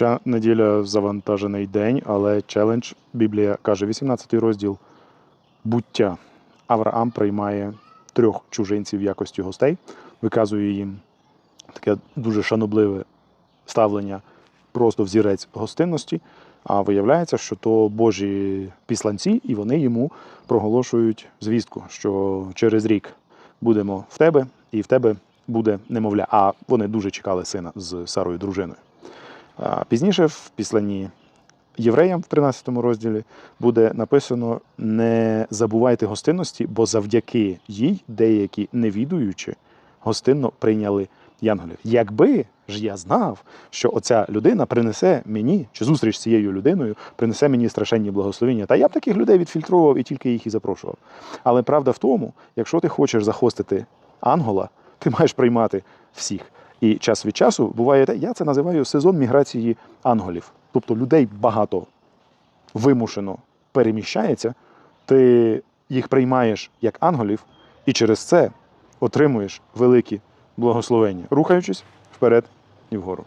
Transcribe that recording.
Хоча неділя завантажений день, але челендж Біблія каже, 18 розділ буття. Авраам приймає трьох чужинців в якості гостей, виказує їм таке дуже шанобливе ставлення, просто взірець гостинності. А виявляється, що то Божі післанці, і вони йому проголошують звістку, що через рік будемо в тебе, і в тебе буде немовля. А вони дуже чекали сина з Сарою дружиною. Пізніше в післанні євреям в 13 розділі буде написано: не забувайте гостинності, бо завдяки їй деякі невідуючи гостинно прийняли янголів. Якби ж я знав, що оця людина принесе мені, чи зустріч з цією людиною принесе мені страшенні благословення, та я б таких людей відфільтровував і тільки їх і запрошував. Але правда в тому, якщо ти хочеш захостити ангола, ти маєш приймати всіх. І час від часу буває, я це називаю сезон міграції анголів. Тобто людей багато вимушено переміщається, ти їх приймаєш як анголів, і через це отримуєш великі благословення, рухаючись вперед і вгору.